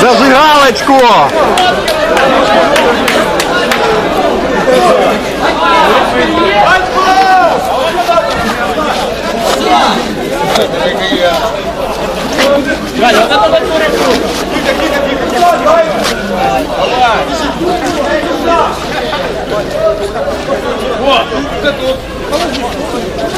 Зажигалочку!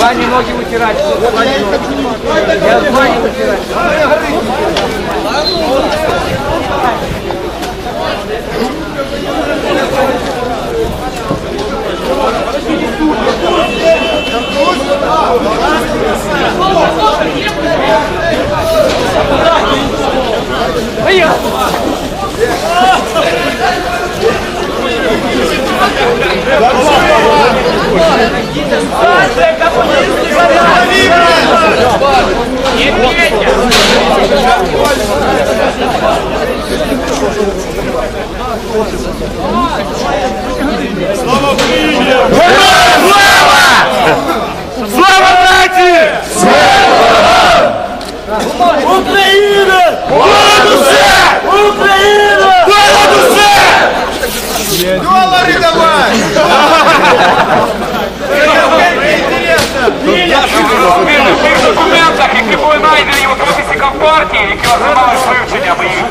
Ваня ноги вытирать. Я с Ваней вытирать. Слава Україні! нації! Україна! Понад усе! Україна! Понад усе! Доллары давай! Тих документах, які були знайдені в офісі Компартії, які займалися вивченням їх,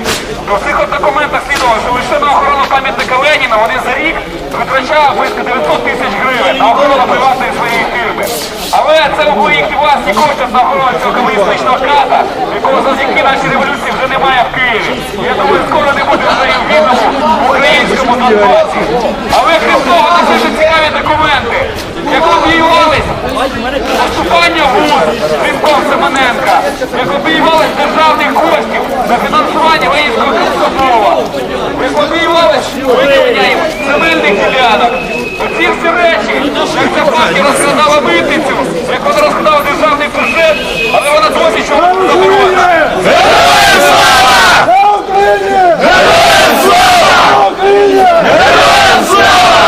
то в цих от документах слідувало, що лише на охорону пам'ятника Леніна вони за рік витрачали близько 900 тисяч гривень на охорону приватної своєї фірми. Але це були їхні власні кошти на охорону цього комуністичного ката, якого завдяки нашій революції вже немає в Києві. Я думаю, скоро не буде вже і в вільному українському Донбасі. Але крім того, це дуже цікаві документи. Як обіювались поступання ВУЗ Різком Семененка, як обіювались державних коштів на фінансування воїнського комсомола, як виділяємо земельних ділянок. Оці всі речі, як ця партія розкрадала митницю, як вона розкрадала державний бюджет, але вона досі чому заборонена. Героям слава! Героям слава! Героям слава!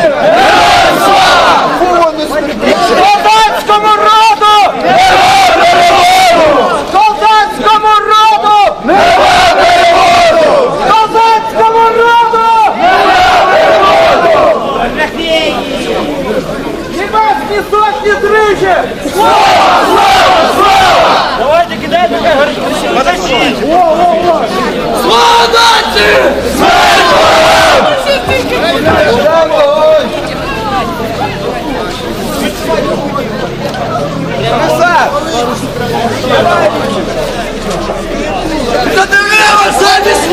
На деревах замість